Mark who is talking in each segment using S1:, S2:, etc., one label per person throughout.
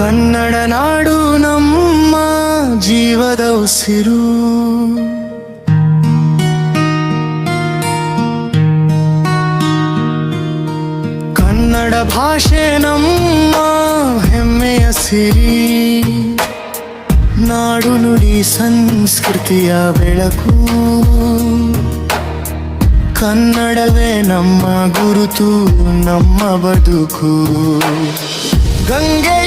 S1: ಕನ್ನಡ ನಾಡು ನಮ್ಮ ಜೀವದ ಉಸಿರು. ಕನ್ನಡ ಭಾಷೆ ನಮ್ಮ ಹೆಮ್ಮೆಯ ಸಿರಿ. ನಾಡು ನುಡಿ ಸಂಸ್ಕೃತಿಯ ಬೆಳಕು. ಕನ್ನಡವೇ ನಮ್ಮ ಗುರುತು, ನಮ್ಮ ಬದುಕು. ಗಂಗೆಯಿಂದ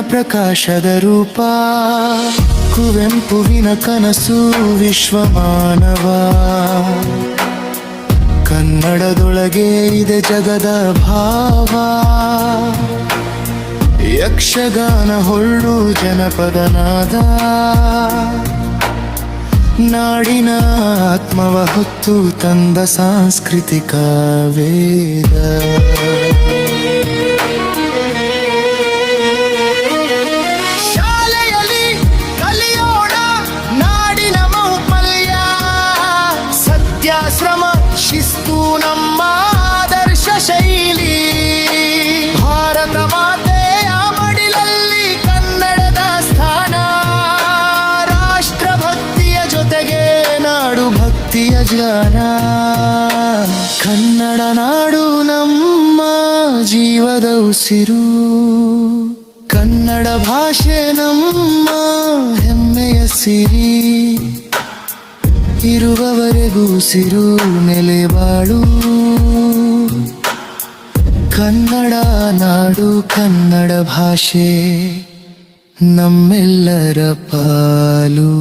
S1: ಪ್ರಕಾಶದ ರೂಪ, ಕುವೆಂಪುವಿನ ಕನಸು ವಿಶ್ವ ಮಾನವ ಕನ್ನಡದೊಳಗೆ ಇದೆ ಜಗದ ಭಾವ, ಯಕ್ಷಗಾನ ಹೊಳ್ಳು ಜನಪದನಾದ. ನಾಡಿನ ಆತ್ಮವ ಹೊತ್ತು ತಂದ ಸಾಂಸ್ಕೃತಿಕ ವೇದ. ನಮ್ಮ ಆದರ್ಶ ಶೈಲಿ. ಭಾರತ ಮಾತೆಯ ಮಡಿಲಲ್ಲಿ ಕನ್ನಡದ ಸ್ಥಾನ. ರಾಷ್ಟ್ರಭಕ್ತಿಯ ಜೊತೆಗೆ ನಾಡು ಭಕ್ತಿಯ ಜ್ಞಾನ. ಕನ್ನಡ ನಾಡು ನಮ್ಮ ಜೀವದ ಉಸಿರು. ಕನ್ನಡ ಭಾಷೆ ನಮ್ಮ ಹೆಮ್ಮೆಯ ಸಿರಿ. ಇರುವವರೆಗೂ ನೆಲೆ ನೆಲೆಬಾಳು ಕನ್ನಡ ನಾಡು ಕನ್ನಡ ಭಾಷೆ ನಮ್ಮೆಲ್ಲರ ಪಾಲು.